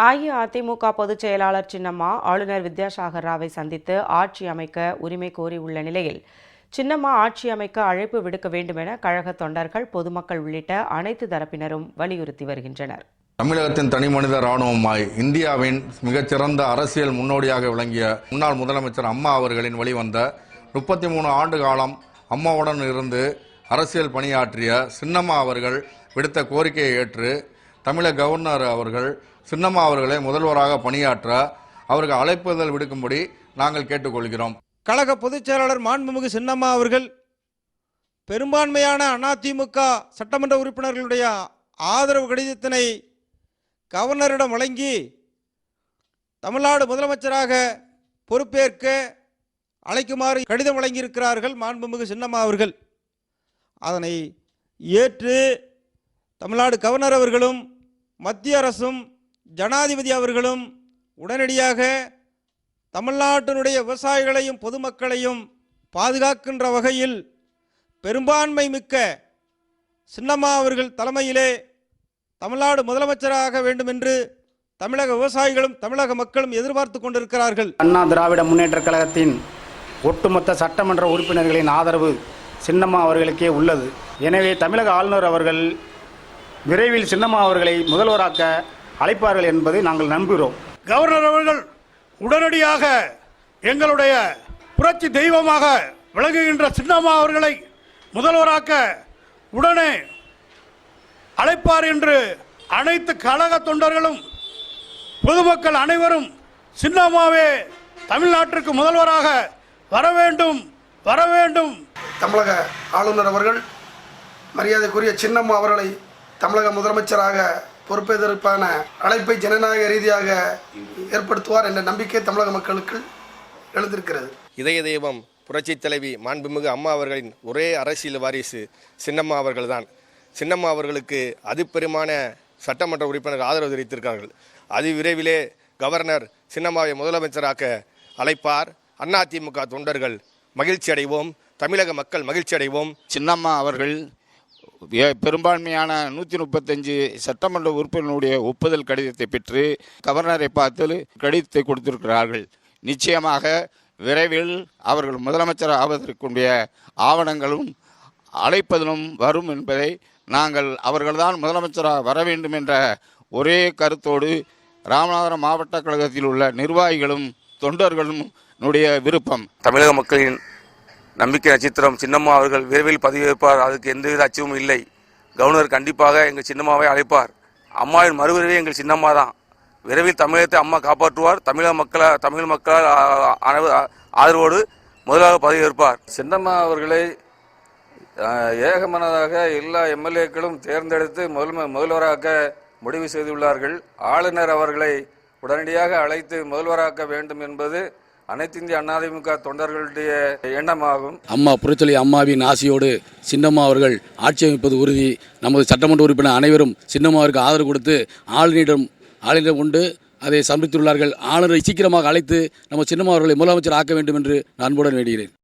அஇஅதிமுக பொதுச் செயலாளர் சின்னம்மா ஆளுநர் வித்யாசாகர் ராவை சந்தித்து ஆட்சி அமைக்க உரிமை கோரியுள்ள நிலையில் சின்னம்மா ஆட்சி அமைக்க அழைப்பு விடுக்க வேண்டுமென கழக தொண்டர்கள் பொதுமக்கள் உள்ளிட்ட அனைத்து தரப்பினரும் வலியுறுத்தி வருகின்றனர். தமிழகத்தின் தனி மனித ராணுவமாய் இந்தியாவின் மிகச்சிறந்த அரசியல் முன்னோடியாக விளங்கிய முன்னாள் முதலமைச்சர் அம்மா அவர்களின் வழிவந்த முப்பத்தி மூணு ஆண்டு காலம் அம்மாவுடன் இருந்து அரசியல் பணியாற்றிய சின்னம்மா அவர்கள் விடுத்த கோரிக்கையை ஏற்று தமிழக கவர்னர் அவர்கள் சின்னம்மா அவர்களை முதல்வராக பணியாற்ற அவருக்கு அழைப்புதல் விடுக்கும்படி நாங்கள் கேட்டுக்கொள்கிறோம். கழக பொதுச் செயலாளர் மாண்புமிகு சின்னம்மா அவர்கள் பெரும்பான்மையான அதிமுக சட்டமன்ற உறுப்பினர்களுடைய ஆதரவு கடிதத்தினை கவர்னரிடம் வழங்கி தமிழ்நாடு முதலமைச்சராக பொறுப்பேற்க அழைக்குமாறு கடிதம் வழங்கியிருக்கிறார்கள் மாண்புமிகு சின்னம்மா அவர்கள். அதனை ஏற்று தமிழ்நாடு கவர்னர் அவர்களும் மத்திய அரசும் ஜனாதிபதி அவர்களும் உடனடியாக தமிழ்நாட்டினுடைய விவசாயிகளையும் பொதுமக்களையும் பாதுகாக்கின்ற வகையில் பெரும்பான்மை மிக்க சின்னம்மா அவர்கள் தலைமையிலே தமிழ்நாடு முதலமைச்சராக வேண்டும் என்று தமிழக விவசாயிகளும் தமிழக மக்களும் எதிர்பார்த்து கொண்டிருக்கிறார்கள். அண்ணா திராவிட முன்னேற்ற கழகத்தின் ஒட்டுமொத்த சட்டமன்ற உறுப்பினர்களின் ஆதரவு சின்னம்மா அவர்களுக்கே உள்ளது. எனவே தமிழக ஆளுநர் அவர்கள் விரைவில் சின்னம்மா அவர்களை முதல்வராக்க அழைப்பார்கள் என்பதை நாங்கள் நம்புகிறோம். கவர்னர் அவர்கள் உடனடியாக எங்களுடைய புரட்சி தெய்வமாக விளங்குகின்ற சின்னம்மா அவர்களை முதல்வராக்க உடனே அழைப்பார் என்று அனைத்து கழக தொண்டர்களும் பொதுமக்கள் அனைவரும் சின்னம்மாவே தமிழ்நாட்டிற்கு முதல்வராக வர வேண்டும் வர வேண்டும். தமிழக ஆளுநர் அவர்கள் மரியாதைக்குரிய சின்னம்மா அவர்களை தமிழக முதலமைச்சராக பொறுப்பேற்பதற்கான அழைப்பை ஜனநாயக ரீதியாக ஏற்படுத்துவார் என்ற நம்பிக்கை தமிழக மக்களுக்கு எழுந்திருக்கிறது. இதய தெய்வம் புரட்சித் தலைவி மாண்புமிகு அம்மா அவர்களின் ஒரே அரசியல் வாரிசு சின்னம்மா அவர்கள்தான். சின்னம்மா அவர்களுக்கு அதிபெருமான சட்டமன்ற உறுப்பினர் ஆதரவு தெரிவித்திருக்கிறார்கள். அது விரைவிலே கவர்னர் சின்னம்மாவை முதலமைச்சராக்க அழைப்பார். அதிமுக தொண்டர்கள் மகிழ்ச்சி அடைவோம் தமிழக மக்கள் மகிழ்ச்சி அடைவோம் சின்னம்மா அவர்கள் பெரும்பான்மையான நூற்றி முப்பத்தஞ்சு சட்டமன்ற உறுப்பினருடைய ஒப்புதல் கடிதத்தை பெற்று கவர்னரை பார்த்து கடிதத்தை கொடுத்திருக்கிறார்கள். நிச்சயமாக விரைவில் அவர்கள் முதலமைச்சர் ஆவதற்குரிய ஆவணங்களும் அழைப்பதிலும் வரும் என்பதை நாங்கள் அவர்கள்தான் முதலமைச்சராக வர வேண்டும் என்ற ஒரே கருத்தோடு ராமநாதபுரம் மாவட்ட கழகத்தில் உள்ள நிர்வாகிகளும் தொண்டர்களும் விருப்பம். தமிழக மக்களின் நம்பிக்கை நட்சத்திரம் சின்னம்மா அவர்கள் விரைவில் பதவியேற்பார் அதுக்கு எந்தவித அச்சமும் இல்லை. கவர்னர் கண்டிப்பாக எங்கள் சின்னம்மாவை அழைப்பார். அம்மாவின் மறுவிரைவே எங்கள் சின்னம்மா தான். விரைவில் தமிழகத்தை அம்மா காப்பாற்றுவார். தமிழக மக்கள தமிழ் மக்கள் ஆ- ஆதரவோடு முதலாக பதவியேற்பார். சின்னம்மா அவர்களை ஏகமனதாக எல்லா எம்எல்ஏக்களும் தேர்ந்தெடுத்து முதல் முதல்வராக்க முடிவு செய்துள்ளார்கள். ஆளுநர் அவர்களை உடனடியாக அழைத்து முதல்வராக்க வேண்டும் என்பது அனைத்து இந்திய அண்ணாதிமுக தொண்டர்களுடைய எண்ணமாகும். அம்மா புரட்சி அம்மாவின் ஆசையோடு சின்னம்மா அவர்கள் ஆட்சி அமைப்பது உறுதி. நமது சட்டமன்ற உறுப்பினர் அனைவரும் சின்னம்மாவிற்கு ஆதரவு கொடுத்து ஆளுநரிடம் ஆளுநரிடம் கொண்டு அதை சமர்ப்பித்துள்ளார்கள். ஆளுநரை சீக்கிரமாக அழைத்து நம்ம சின்னம்மா அவர்களை முதலமைச்சர் ஆக்க வேண்டும் என்று நான் அன்புடன் வேண்டுகிறேன்.